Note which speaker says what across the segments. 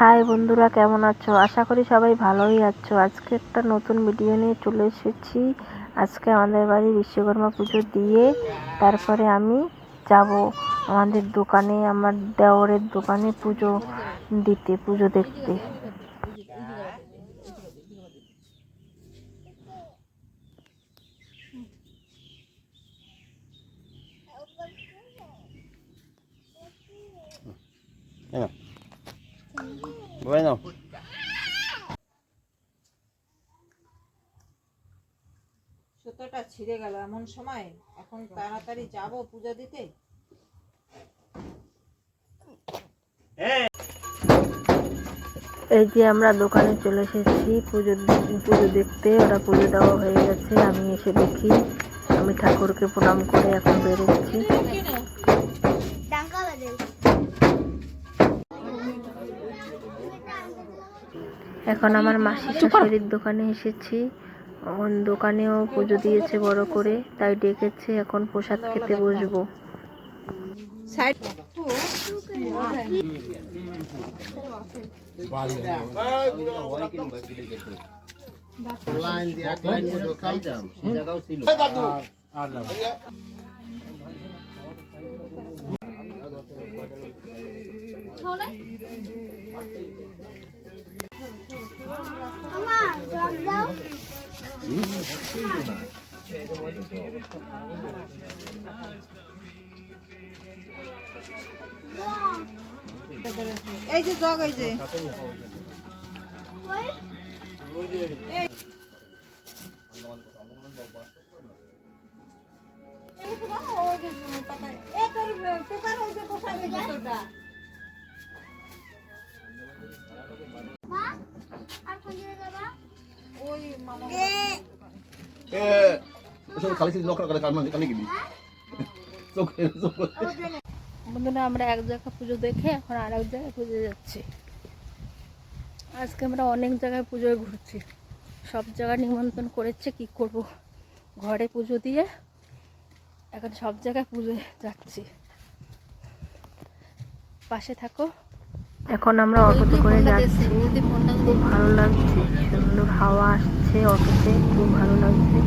Speaker 1: High বন্ধুরা, কেমন আছো? আশা করি সবাই ভালোই আছো। আজকে একটা নতুন ভিডিও নিয়ে চলে এসেছি। আজকে আমাদের বাড়ি বিশ্বকর্মা পুজো দিয়ে তারপরে আমি যাব আমাদের দোকানে, আমার দেওরের দোকানে পুজো দিতে, পুজো দেখতে।
Speaker 2: Venga. Bueno.
Speaker 3: সুতোটা ছিঁড়ে গেল এমন সময়? এখন তাড়াতাড়ি যাব পূজা দিতে?
Speaker 1: এই যে আমরা দোকানে চলে এসেছি পুজো পুজো দেখতে। ওরা পুজো দেওয়া হয়ে গেছে আমি এসে দেখি। আমি ঠাকুরকে প্রণাম করে এখন বেরোচ্ছি। এখন আমার মাসি শাশুড়ির দোকানে এসেছি। দোকানেও পুজো দিয়েছে বড় করে, তাই ডেকেছে, এখন প্রসাদ খেতে বসবো।
Speaker 3: সাইড এই যে জগ এই যে
Speaker 2: Eh, lokal kada
Speaker 1: বন্ধুরা, আমরা এক জায়গায় পুজো দেখে এখন আর এক জায়গায় পুজো যাচ্ছি। আজকে আমরা অনেক জায়গায় পুজোয় ঘুরছি। সব জায়গায় নিমন্ত্রণ করেছে, কি করব? ঘরে পুজো দিয়ে এখন সব জায়গায় পুজোয় যাচ্ছি। পাশে থাকো। এখন আমরা অটোতে করে যাচ্ছি। খুব ভালো লাগছে সুন্দর হাওয়া আসছে অটোতে খুব ভালো লাগছে।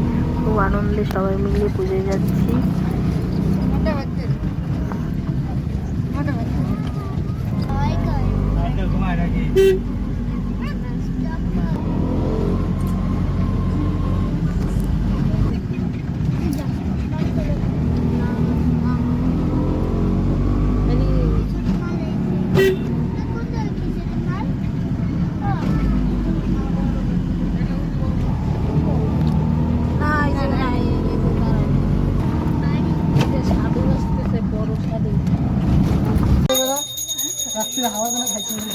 Speaker 1: খুব আনন্দে সবাই মিলে পুজোয় যাচ্ছি।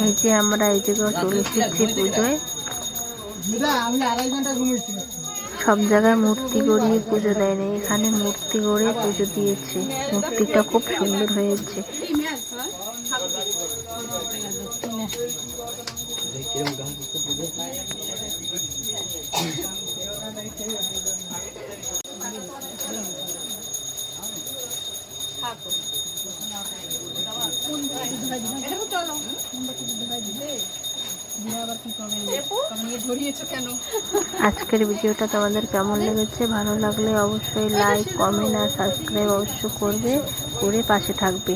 Speaker 1: এই যে আমরা জায়গায় চলে এসেছি পুজোয়। সব জায়গায় মূর্তি গড়িয়ে পুজো দেয় না এখানে মূর্তি গড়ে পুজো দিয়েছে। মূর্তিটা খুব সুন্দর হয়েছে। আজকের ভিডিওটা তোমাদের কেমন লেগেছে? ভালো লাগলে অবশ্যই লাইক কমেন্ট আর সাবস্ক্রাইব অবশ্যই করবে। করে পাশে থাকবে।